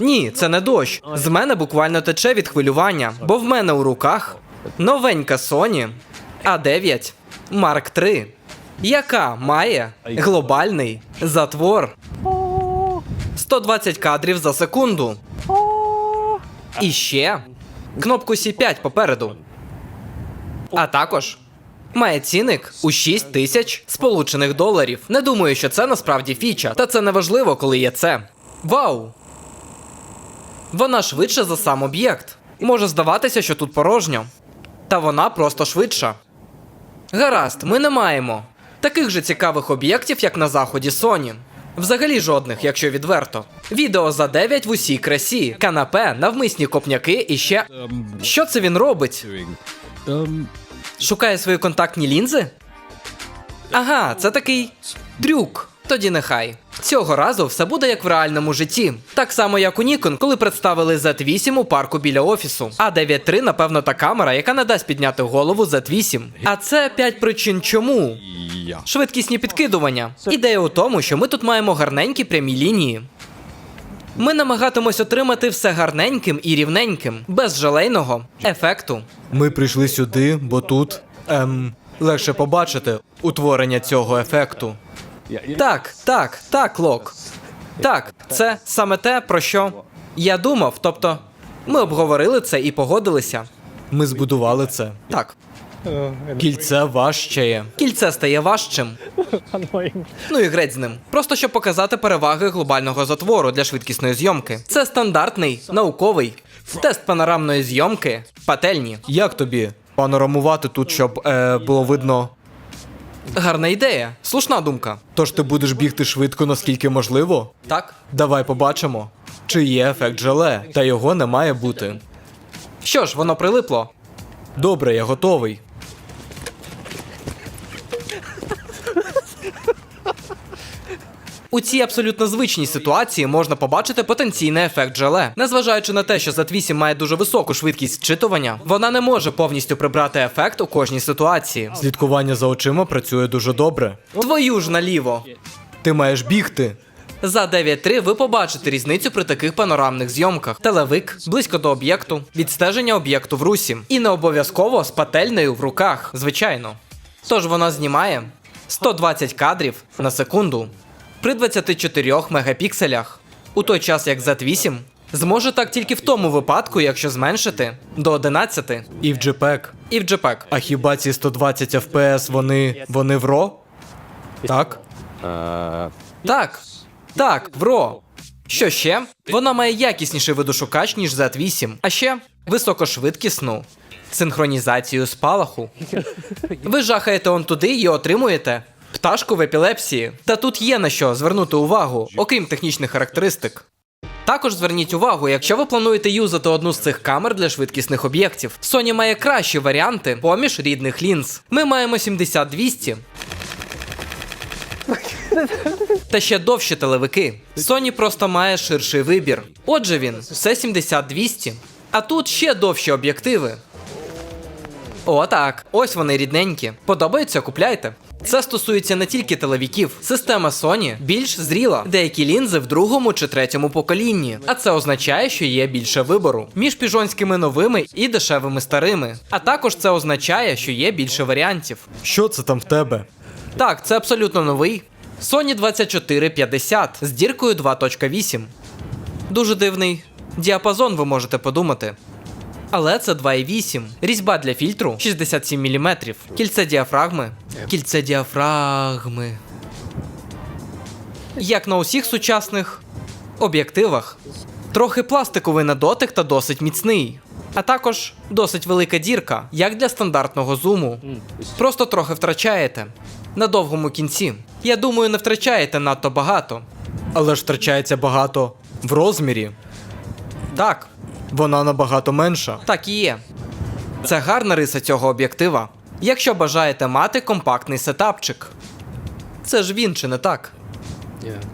Ні, це не дощ. З мене буквально тече від хвилювання, бо в мене у руках новенька Sony A9 Mark III, яка має глобальний затвор 120 кадрів за секунду. І ще кнопку C5 попереду. А також має цінник у 6 тисяч сполучених доларів. Не думаю, що це насправді фіча, та це не важливо, коли є це. Вау! Вона швидша за сам об'єкт. Може здаватися, що тут порожньо. Та вона просто швидша. Гаразд, ми не маємо таких же цікавих об'єктів, як на заході Sony. Взагалі жодних, якщо відверто. Відео за 9 в усій красі, канапе, навмисні копняки і ще. Що це він робить? Шукає свої контактні лінзи? Ага, це такий трюк. Тоді нехай. Цього разу все буде як в реальному житті. Так само, як у Nikon, коли представили Z8 у парку біля офісу. А 9 III, напевно, та камера, яка не дасть підняти голову Z8. А це 5 причин чому. Швидкісні підкидування. Ідея у тому, що ми тут маємо гарненькі прямі лінії. Ми намагатимось отримати все гарненьким і рівненьким, без жалейного ефекту. Ми прийшли сюди, бо тут ем, легше побачити утворення цього ефекту. Так, так, так, Лок. Так, це саме те, про що я думав. Тобто, ми обговорили це і погодилися. Ми збудували це. Так. Кільце важчає. Кільце стає важчим. Ну і греть з ним. Просто щоб показати переваги глобального затвору для швидкісної зйомки. Це стандартний науковий тест панорамної зйомки. Пательні. Як тобі панорамувати тут, щоб е, було видно? Гарна ідея, слушна думка. Тож ти будеш бігти швидко, наскільки можливо? Так. Давай побачимо, чи є ефект желе, та його не має бути. Що ж, воно прилипло. Добре, я готовий. У цій абсолютно звичній ситуації можна побачити потенційний ефект желе. Незважаючи на те, що Z8 має дуже високу швидкість зчитування, вона не може повністю прибрати ефект у кожній ситуації. Слідкування за очима працює дуже добре. Твою ж наліво. Ти маєш бігти. За 9.3 ви побачите різницю при таких панорамних зйомках. Телевик, близько до об'єкту, відстеження об'єкту в русі. І не обов'язково з пательнею в руках, звичайно. Тож вона знімає 120 кадрів на секунду при 24 мегапікселях. У той час як Z8 зможе так тільки в тому випадку, якщо зменшити до 11. І в JPEG. І в JPEG. А хіба ці 120 FPS вони. вони в RAW? Так. Uh, Так. Так, в RAW. Що ще? Вона має якісніший видошукач, ніж Z8, а ще високошвидкісну синхронізацію спалаху. Ви жахаєте он туди і отримуєте пташку в епілепсії. Та тут є на що звернути увагу, окрім технічних характеристик. Також зверніть увагу, якщо ви плануєте юзати одну з цих камер для швидкісних об'єктів. Sony має кращі варіанти поміж рідних лінз. Ми маємо 70-200, та ще довші телевики. Sony просто має ширший вибір. Отже він, все 70-200. А тут ще довші об'єктиви. О, так, ось вони рідненькі. Подобаються, купляйте. Це стосується не тільки телевіків. Система Sony більш зріла. Деякі лінзи в другому чи третьому поколінні. А це означає, що є більше вибору між піжонськими новими і дешевими старими. А також це означає, що є більше варіантів. Що це там в тебе? Так, це абсолютно новий. Sony 2450 з діркою 2.8. Дуже дивний діапазон, ви можете подумати. Але це 2,8. Різьба для фільтру 67 мм. Кільце діафрагми. Кільце діафрагми. Як на усіх сучасних об'єктивах. Трохи пластиковий на дотик та досить міцний. А також досить велика дірка, як для стандартного зуму. Просто трохи втрачаєте. На довгому кінці. Я думаю, не втрачаєте надто багато. Але ж втрачається багато в розмірі. Так. Вона набагато менша. Так і є. Це гарна риса цього об'єктива. Якщо бажаєте мати компактний сетапчик. Це ж він чи не так?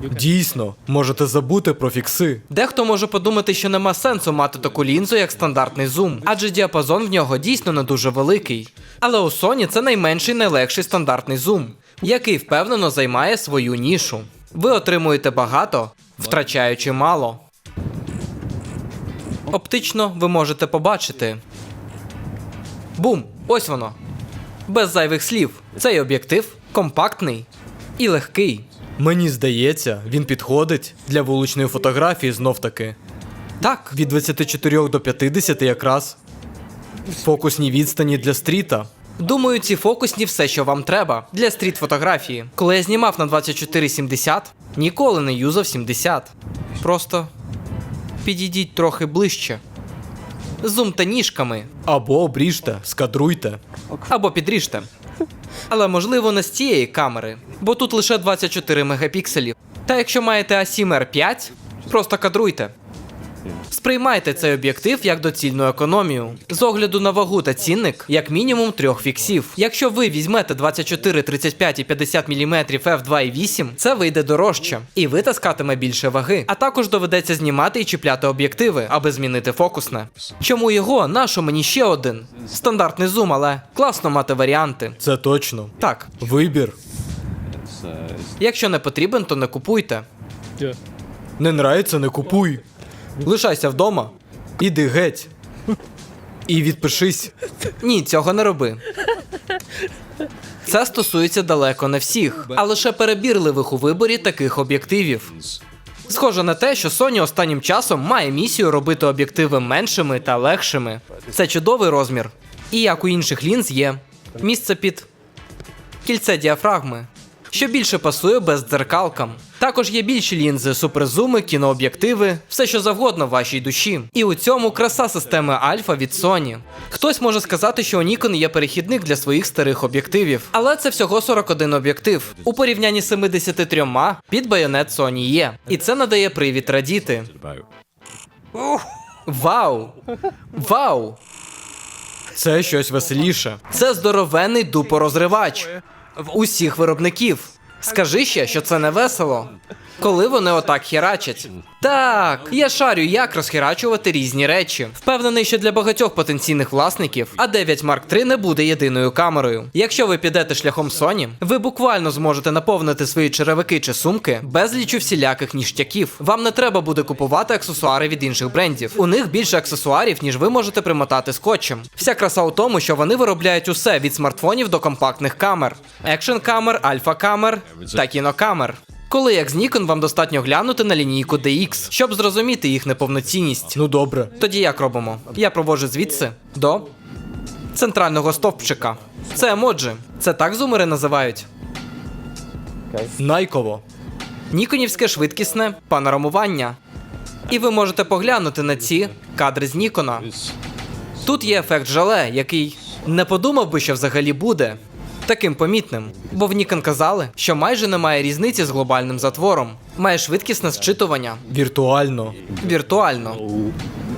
Дійсно, можете забути про фікси. Дехто може подумати, що нема сенсу мати таку лінзу, як стандартний зум, адже діапазон в нього дійсно не дуже великий. Але у Sony це найменший найлегший стандартний зум, який впевнено займає свою нішу. Ви отримуєте багато, втрачаючи мало. Оптично ви можете побачити. Бум! Ось воно. Без зайвих слів. Цей об'єктив компактний і легкий. Мені здається, він підходить для вуличної фотографії знов таки. Так, Від 24 до 50 якраз. Фокусні відстані для стріта. Думаю, ці фокусні все, що вам треба для стріт-фотографії. Коли я знімав на 2470, ніколи не юзав 70. Просто підійдіть трохи ближче. Зумте ніжками Або обріжте, скадруйте. або підріжте. Але можливо не з цієї камери, бо тут лише 24 мегапікселів. Та якщо маєте A7 R5, просто кадруйте. Сприймайте цей об'єктив як доцільну економію. З огляду на вагу та цінник, як мінімум трьох фіксів. Якщо ви візьмете 24, 35 і 50 мм f2.8, це вийде дорожче, і ви таскатиме більше ваги. А також доведеться знімати і чіпляти об'єктиви, аби змінити фокусне. Чому його? Нащо мені ще один? Стандартний зум, але класно мати варіанти. Це точно. Так, Вибір. якщо не потрібен, то не купуйте. Не нравиться, не купуй. Лишайся вдома. Іди геть. І відпишись. Ні, цього не роби. Це стосується далеко не всіх, а лише перебірливих у виборі таких об'єктивів. Схоже на те, що Sony останнім часом має місію робити об'єктиви меншими та легшими. Це чудовий розмір. І як у інших лінз є місце під кільце діафрагми, що більше пасує бездзеркалкам. Також є більші лінзи, суперзуми, кінооб'єктиви, все що завгодно вашій душі. І у цьому краса системи Альфа від Sony. Хтось може сказати, що у Nikon є перехідник для своїх старих об'єктивів, але це всього 41 об'єктив. У порівнянні з 73 під байонет Sony є. І це надає привід радіти. Вау! Вау! Це щось веселіше. Це здоровенний дупорозривач в усіх виробників. Скажи ще, що це не весело. Коли вони отак херачать. Так, я шарю, як розхерачувати різні речі. Впевнений, що для багатьох потенційних власників А9 Mark III не буде єдиною камерою. Якщо ви підете шляхом Sony, ви буквально зможете наповнити свої черевики чи сумки безлічу всіляких ніштяків. Вам не треба буде купувати аксесуари від інших брендів. У них більше аксесуарів, ніж ви можете примотати скотчем. Вся краса у тому, що вони виробляють усе від смартфонів до компактних камер, екшн камер, альфа камер та кінокамер. Коли як з Nikon вам достатньо глянути на лінійку DX, щоб зрозуміти їх неповноцінність. Ну добре. Тоді як робимо? Я проводжу звідси до центрального стовпчика. Це емоджі. Це так зумери називають. Найково. Ніконівське швидкісне панорамування. І ви можете поглянути на ці кадри з Нікона. Тут є ефект жале, який не подумав би, що взагалі буде таким помітним. Бо в Nikon казали, що майже немає різниці з глобальним затвором. Має швидкісне зчитування Віртуально. віртуально.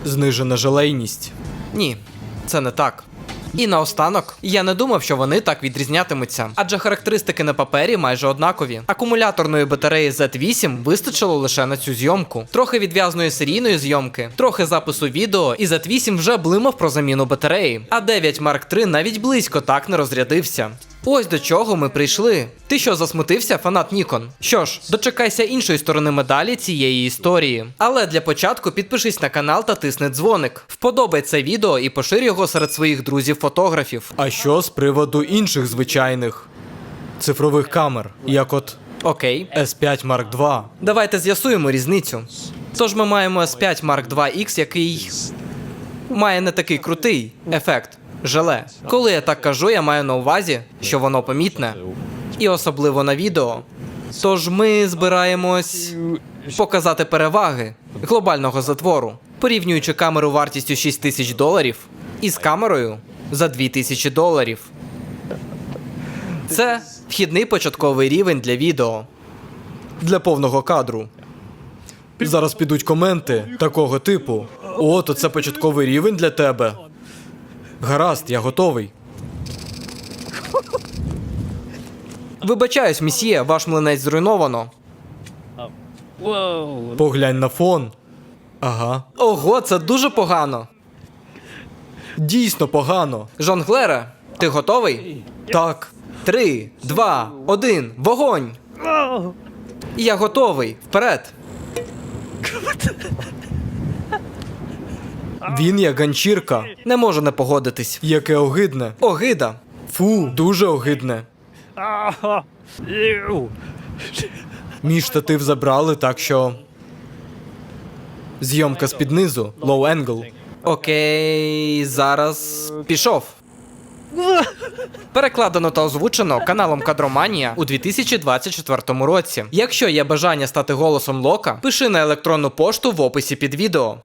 Знижена жалейність. Ні, це не так. І наостанок, я не думав, що вони так відрізнятимуться, адже характеристики на папері майже однакові. Акумуляторної батареї Z8 вистачило лише на цю зйомку, трохи відв'язної серійної зйомки, трохи запису відео, і Z8 вже блимав про заміну батареї. А 9 Mark III навіть близько так не розрядився. Ось до чого ми прийшли. Ти що засмутився, фанат Нікон? Що ж, дочекайся іншої сторони медалі цієї історії. Але для початку підпишись на канал та тисни дзвоник. Вподобай це відео і поширь його серед своїх друзів-фотографів. А що з приводу інших звичайних цифрових камер, як от Окей, S5 Mark II? давайте з'ясуємо різницю. Тож ми маємо S5 Mark II X, який має не такий крутий ефект. Желе. Коли я так кажу, я маю на увазі, що воно помітне. І особливо на відео. Тож ми збираємось показати переваги глобального затвору, порівнюючи камеру вартістю 6 тисяч доларів із камерою за 2 тисячі доларів. Це вхідний початковий рівень для відео. Для повного кадру. Зараз підуть коменти такого типу. О, то це початковий рівень для тебе. Гаразд, я готовий. Вибачаюсь, місьє, ваш млинець зруйновано. Поглянь на фон. Ага. Ого, це дуже погано. Дійсно погано. Жонглере, ти готовий? Так. Три, два, один, вогонь! Я готовий. Вперед. Він як ганчірка. Не можу не погодитись. Яке огидне. Огида. Фу, дуже огидне. Мій штатив забрали, так що. Зйомка з під низу, low angle. Окей, зараз пішов. Перекладено та озвучено каналом Кадроманія у 2024 році. Якщо є бажання стати голосом Лока, пиши на електронну пошту в описі під відео.